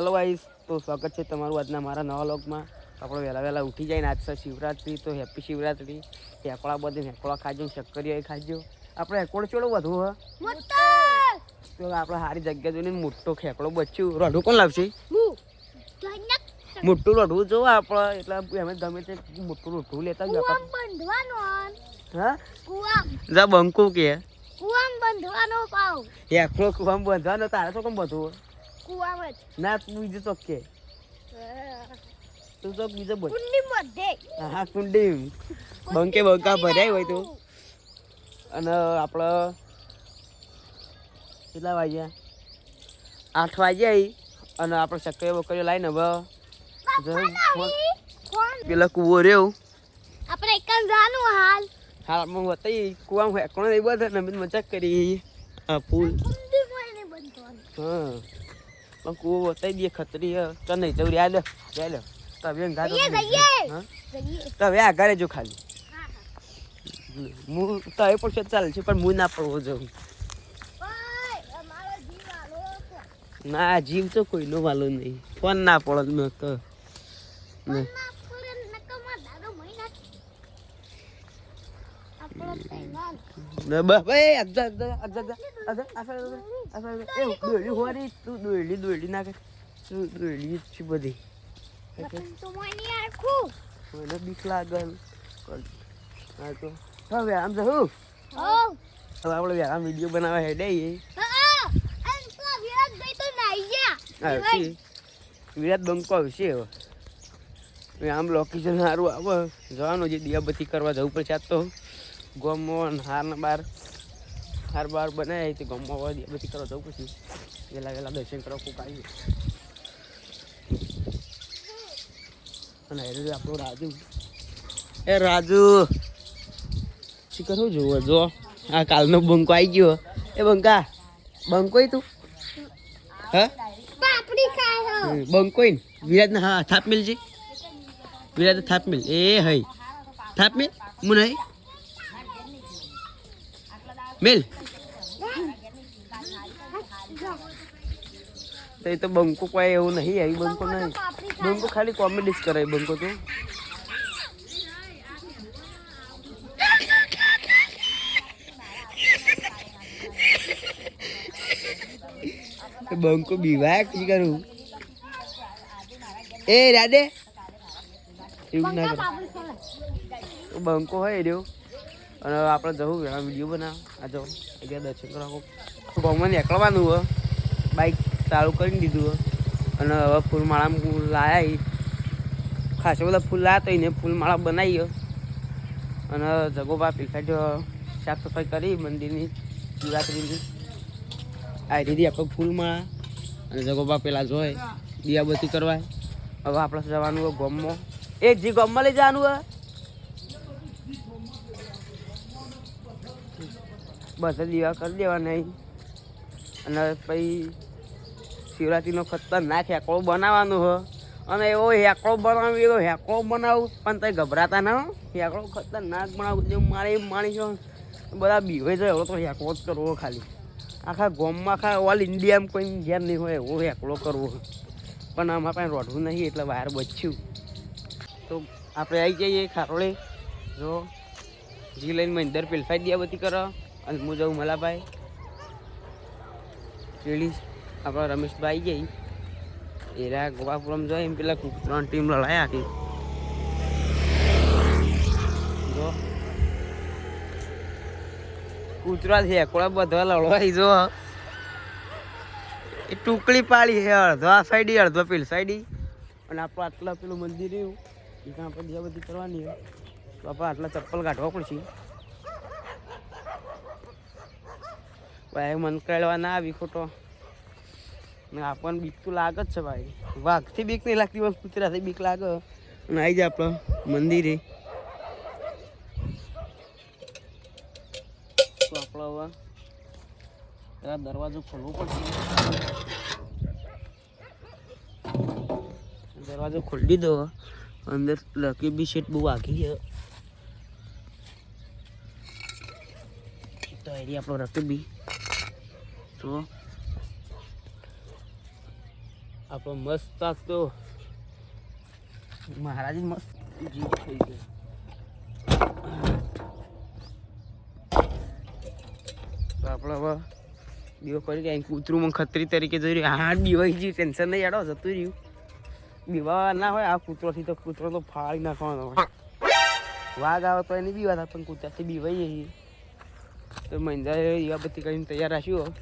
Hello vice તો સ્વાગત છે તમારું આજના મારા નવા લોગમાં આપણે વહેલા વહેલા ઉઠી જાય ને આજ સર શિવરાત્રી તો હેપી શિવરાત્રી. હેકળા બધે હેકળા ખાજો શક્કરીઓ ખાજો. આપણે હેકોળ ચેડો વધુ હ? તો આપણે સારી જગ્યા જોઈને મોટો ખેકડો બચ્યું. રઢું કોણ લાવશે? મોટું રઢું જો આપણે. એટલે અમે ગમે તે મોટું રઢું લેતા જ હા? જા બંકુ કે. હેકળો કુવામ બંધવાનો તારે તો કેમ બધું ના તું બીજું ચોક કે. તું ચોક બીજો હા કુંડી. બંકે બંકા ભર્યા હોય તો. અને આપણે કેટલા વાગ્યા? આઠ વાગ્યા અને આપણે સક્રિય બકરીઓ લાવીને હવે પેલા કૂવો રહ્યો. આપણે એક જાનું હાલ. હાલમાં બતાવી કૂવામાં હેકણો નહીં બધા ને મજાક કરી. આ ફૂલ હા. પણ કૂવો બતાવી દઈએ ખતરી હે. ચાલ નહીં જવું યાદ યાદ તમે ગાતો જઈએ, નહીં. જઈએ. હા? જઈએ. તો હવે આ ઘરે જો ખાલી. હું તો એ પણ ચાલે છે પણ હું ના પડવો જીવ આલો ના જીવ તો કોઈનો વાલો નહીં. ફોન ના પડો મેં તો. બીક લાગે તો હવે આમ તો. હું હવે આપણે આમ વીડિયો બનાવવા હેડે વિરાટ તો બંકો આવશે હવે. આમ લોકેશન સારું આવે. જવાનું જે દિયાબત્તી કરવા જવું પડશે આજ તો ગોમમાં ને બાર. હાર બાર બનાવી તે ગોમમાં હવે દિયાબત્તી કરવા જવું પછી વહેલા વહેલા દર્શન કરવા કોક આવી અને હેરે આપણો રાજુ. એ રાજુ, શું શું જોવો જો આ કાલનો બંકો આવી ગયો. એ બંકા બંકોય તું? હા? પાપડી ખાય હો, થાપ મિલ જી વિરાટ થાપ મિલ. એ હઈ. થાપ મિલ? મુ હઈ મિલ તો એ તો બંકો કોઈ એવું નહીં આવી બંકો નહીં પાપડી ખાય બંકો ખાલી કોમેડી જ કરે બંકો તો એ બંકો બીવાય કી કરું એ રાડે એવું ના કરે પાપડી ખાય તો બંકો હોય રહ્યો અને આપણે જવું વેળા વીડિયો બનાવ. આ જો અહીંયા દર્શન કરવા ગામમાં નીકળવાનું હોય બાઈક ચાલુ કરી દીધું અને હવે ફૂલમાળા લાયા ઈ. ખાસો બધા ફૂલ લાયા તો એને ફૂલમાળા બનાવી. અને જગોબા પીખાટ સાફ સફાઈ કરી મંદિરની શિવરાત્રિની. આ રીધી આપણે ફૂલમાળા. અને જગોબા પેલા જોય. દિયાબત્તી કરવા હવે આપણે જવાનું હોય ગોમમાં. એ જી ગોમમાં લઈ જવાનું હોય બધા દીવા કરી દેવાના નહીં અને પછી શિવરાત્રીનો ખતરનાક હેકળો બનાવવાનો હ. અને એવો હેકળો બનાવી, એવો હેકળો બનાવું, પણ તે ગભરાતા ના હેકળો ખતરનાક બનાવું મારે એમ માણી છો બધા બીવે છે, એવો તો હેકળો જ કરવો ખાલી. આખા ગોમમાં આખા ઓલ ઇન્ડિયામાં કોઈ ઘેર નહીં હોય, એવો હેકળો કરવો પણ આમાં પાસે રોઢવું નહીં, એટલે બહાર બચ્યું. તો આપણે આવી જઈએ ખારોળે. જો, જી લઈને મંદર પેલફાઈ દિયા બધી કરો. અને હું જાઉં મલાભાઈ. પેલી આપણા રમેશભાઈ જઈ એરા ગોપાપુરમ જોઈ એમ પેલા ત્રણ ટીમ લડાયા હતી જો. કૂતરા છે કોળા બધા લડવાઈ જો. એ ટુકડી પાડી છે, અડધો આ સાઈડી અડધો પેલી સાઈડી અને આપણે આટલા પેલું મંદિર રહ્યું. એ કાં આપણે બધી કરવાની હોય તો આપણે આટલા ચપ્પલ કાઢવા પડશે. ભાઈ મન કાઢવા ના આવી ખોટો. ને આપણને બીક તો લાગે જ છે ભાઈ. વાઘથી બીક નહીં લાગતી, પણ કૂતરાથી બીક લાગે. અને આવી જાય આપણે મંદિરે. તો હવે પેલા દરવાજો ખોલવો પડશે. દરવાજો ખોલી દીધો. અંદર લકી બી શેટ બહુ વાગી છે તો એરી આપણો રકબી. તો આપણો મસ્ત તો મહારાજ મસ્ત જીવ થઈ ગયો તો આપણે હવે દીવો કરી ગયા કૂતરું મને ખતરી તરીકે જોઈ રહ્યું. હા દીવાઈ ગયું ટેન્શન નહીં આડો જતું રહ્યું. દીવા ના હોય આ કૂતરોથી તો કૂતરો તો ફાળી નાખવાનો હોય. વાઘ આવે તો એની બીવા થાય પણ કૂતરાથી બીવાઈ જઈએ તો મહિનદારે દીવા બધી કરીને તૈયાર રાખ્યું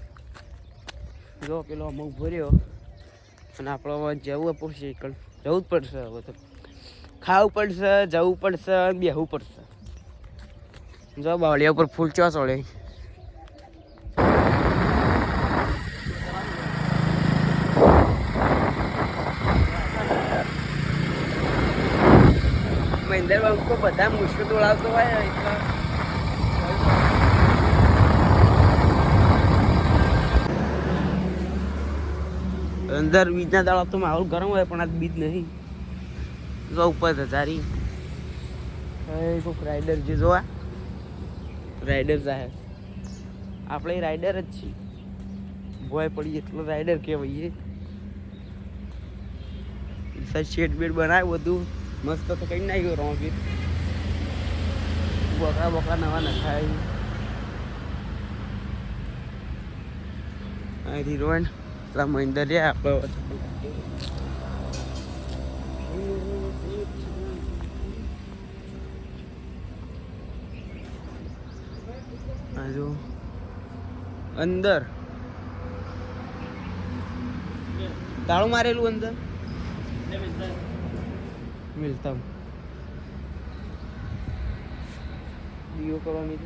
જો પેલો અમુક ભર્યો અને આપણો જવું પડશે જવું જ પડશે હવે તો. ખાવું પડશે, જવું પડશે અને બેહવું પડશે. જો બાવળિયા ઉપર ફૂલ ચો મહેન્દ્ર બાબુ બધા મુશ્કેલ દોડાવતો હોય, એટલે અંદર બીજના દાડા તો માહોલ ગરમ હોય, પણ આજ બીજ નહીં. જો ઉપર હજારી કોઈક રાઈડર જે જોવા રાઈડર સાહેબ આપણે રાઈડર જ છીએ. ભોય પડી એટલો રાઈડર કહેવાય શેડ બેડ બનાવ્યું બધું. મસ્ત તો કઈ નાખ્યું રોબીર બકરા બકરા નવા નખાય. અહીંથી રોડ પેલા મહિન્દર રહ્યા આપણે આજુ અંદર. તાળું મારેલું અંદર? મિલતા. દીવો કરવાની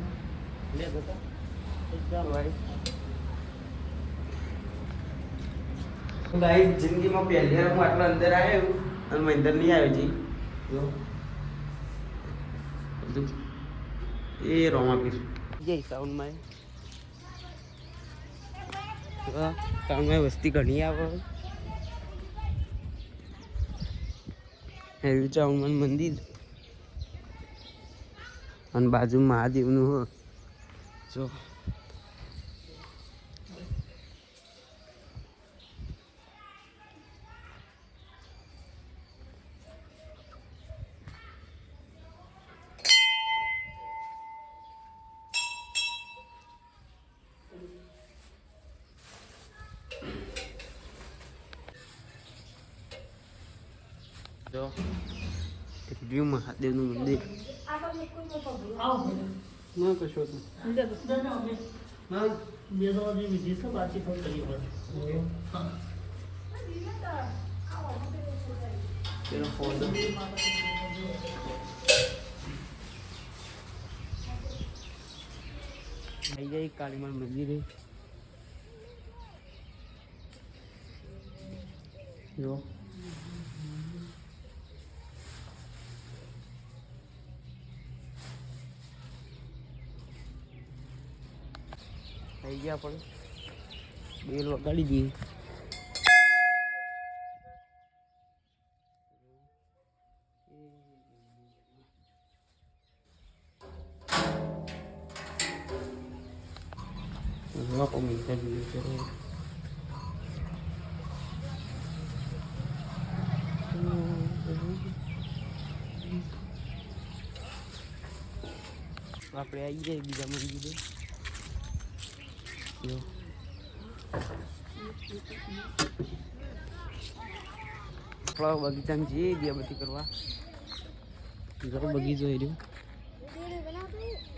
ગાઈ જિંદગીમાં પહેલી વાર હું આટલો અંદર આવ્યો અને મહિન્દર નહીં આવ્યો જી. જો. એ રોમાપીર જય સાઉન્ડમાં સાઉન્ડમાં વસ્તી ઘણી આવે એવું ચાઉમન મંદિર. અને બાજુ મહાદેવનું, હો. જો. જો રહ્યું મહાદેવનું મંદિર ના કશો તો હા પેલો ફોન આવી જાય કાળીમાન મંદિરે જો થઈ ગયા પણ બેલ વગાડી દઈએ Luego comienza el video. આપણે આવી જાય બીજા મંદિરે જો આપણા બગીચામાં જઈએ બધી કરવા. જો બગીચો એ રહ્યો.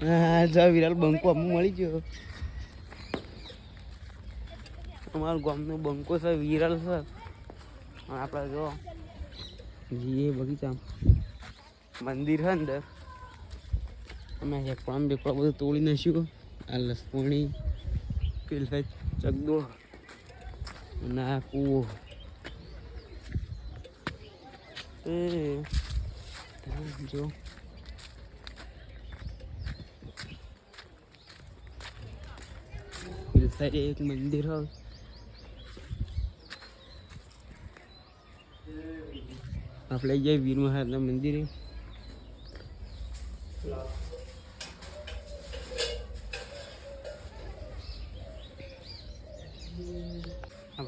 હા જો વિરાલ બંકો અમુ મળી ગયો. અમારા ગામનો બંકો છે વિરાલ છે. આપણે જો જઈએ બગીચામાં. મંદિર છે અંદર. અમે એકવામ બેકવા બધું તોડી નાખ્યું. આ લસપોણી પેલા ચગદો. અને આ કૂવો. એ, જો. પેલી સાઈડે એક મંદિર હોય આપણે જઈએ વીર મહારાજના મંદિરે.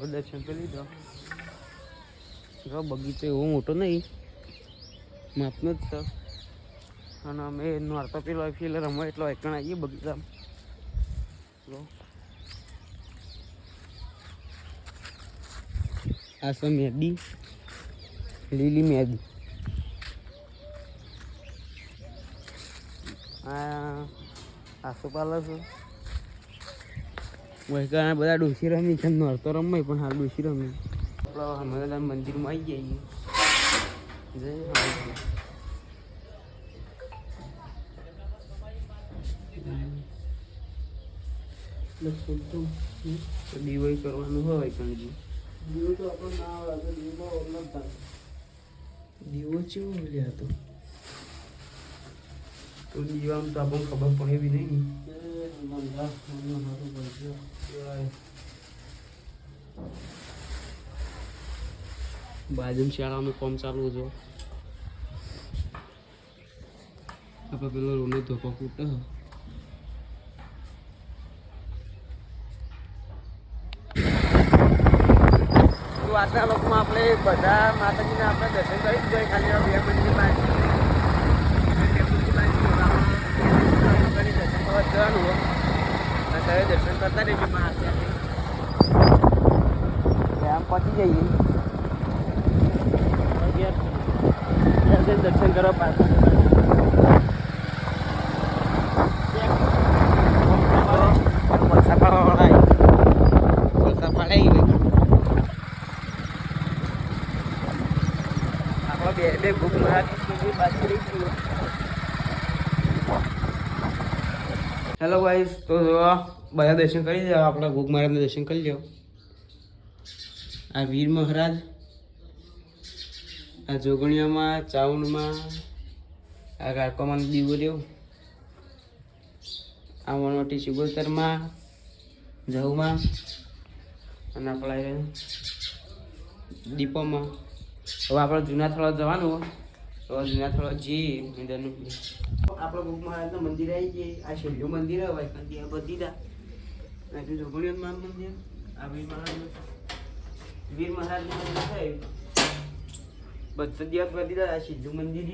દર્શન કરી લીધો. જો, બગીચો એવો મોટો નહીં. માપનો જ છે. અને અમે નોરતો પેલો એટલે રમો એટલો એકણ આવીએ બગીચામાં. જો. આ છે મેદી. લીલી મેદી. આ આસોપાલવ છે. વૈકાના બધા ડોસી રમી છે નોરતો રમાય પણ હાલ ડોસી રમી આપણા હનુમાન મંદિરમાં આવી જઈએ જય દિવાળી કરવાનું હોય વૈકણજી દીવો તો આપણો ના આવે તો દીવમાં થાય. દીવો ચેવો લ્યા તો? તો દીવામાં તો આપણને ખબર પડે એવી નહીં. એ મંદા મને મારું પડશે બાજુમાં શાળાનું કામ ચાલુ છે આપણે પેલો રોને ધોકો કૂટે તો આજના લોકમાં આપણે બધા માતાજીના આપણે દર્શન કરી દીધા ખાલી આ બે મંદિર બાકી બે મંદિર બાકી દર્શન કરવા જવાનું હોય અને ત્યારે દર્શન કરતા રહેજો મારા આમ પહોંચી જઈએ ઘેર જઈને દર્શન કરવા પાછા વરસાદ પડવા વરસાદ પડે આપણો બે બે ભૂખ મરાઠી બાજુ રહી હેલો ગાઈસ તો જો બધા દર્શન કરી દો આપણા ભૂખ મહારાજના દર્શન કરી લો આ વીર મહારાજ, આ જોગણીયામાં ચાવણમાં આ ગાળકોમાં રહ્યો આ વનવટી સિગોતરમાં જવમાં અને આપણા દીપોમાં. હવે આપણે જૂના થોડા જવાનું તો જૂના થોડા જઈએ મંદિરનું આપણે ગુપ મહારાજના મંદિર આવી જઈએ આ છેલ્લું મંદિર હોય કંદી આ બધી દા આ જોગણી માન મંદિર, આ વીર મહારાજનું વીર મહારાજનું મંદિર છે. બધા દિવસ બધી દા આ સીધું મંદિર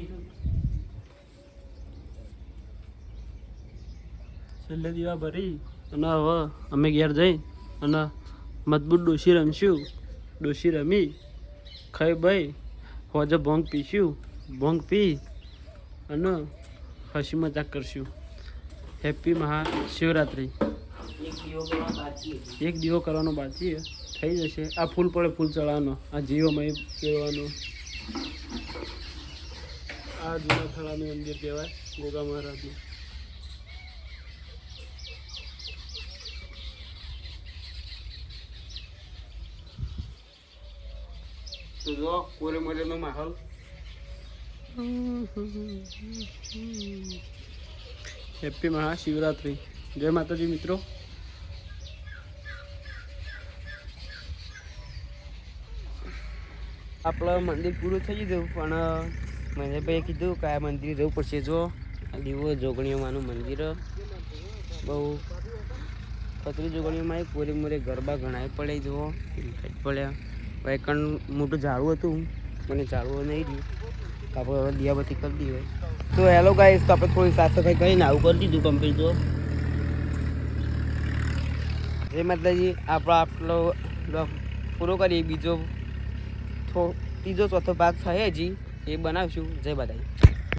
છેલ્લે દીવા ભરી અને હવે અમે ઘેર જઈ અને મજબૂત ડોશી રમશું. ડોશી રમી, ખાઈ ભાઈ હોજે ભોંગ પીશું. ભોંગ પી અને હસી મજાક કરશું. હેપી મહાશિવરાત્રિ. એક દીવો કરવાનો બાકી થઈ જશે. આ ફૂલ પડે ફૂલ ચડાવવાનો. આ જીવોમાં કહેવાનો. આ જૂના થળાનું મંદિર કહેવાય, ગોગા મહારાજનું. તો જો, કોરે મોરેનો માહોલ. હેપી મહાશિવરાત્રી. જય માતાજી મિત્રો. આપણું મંદિર પૂરું થઈ ગયું પણ મને ભાઈ કીધું કે આ મંદિર જવું પડશે. જો દીવો જોગણીઓમાંનું મંદિર, બહુ ખતરી જોગણીઓમાં એક પૂરી મોરે ગરબા ગણાય પડે જુઓ પડ્યા વૈકણ મોટું ઝાડવું હતું, મને ઝાડવું નહીં રહ્યું. તો આપણે હવે દિયાબત્તી કરી દઈએ તો હેલો ગાઈસ તો આપણે થોડી સાફ સફાઈ કરીને આવું કરી દીધું કમ્પ્લીટ જો એ માતાજી, આપણો આપણો પૂરો કરીએ. બીજો થો ત્રીજો ચોથો ભાગ થાય હજી, એ બનાવશું. જય બધાઈ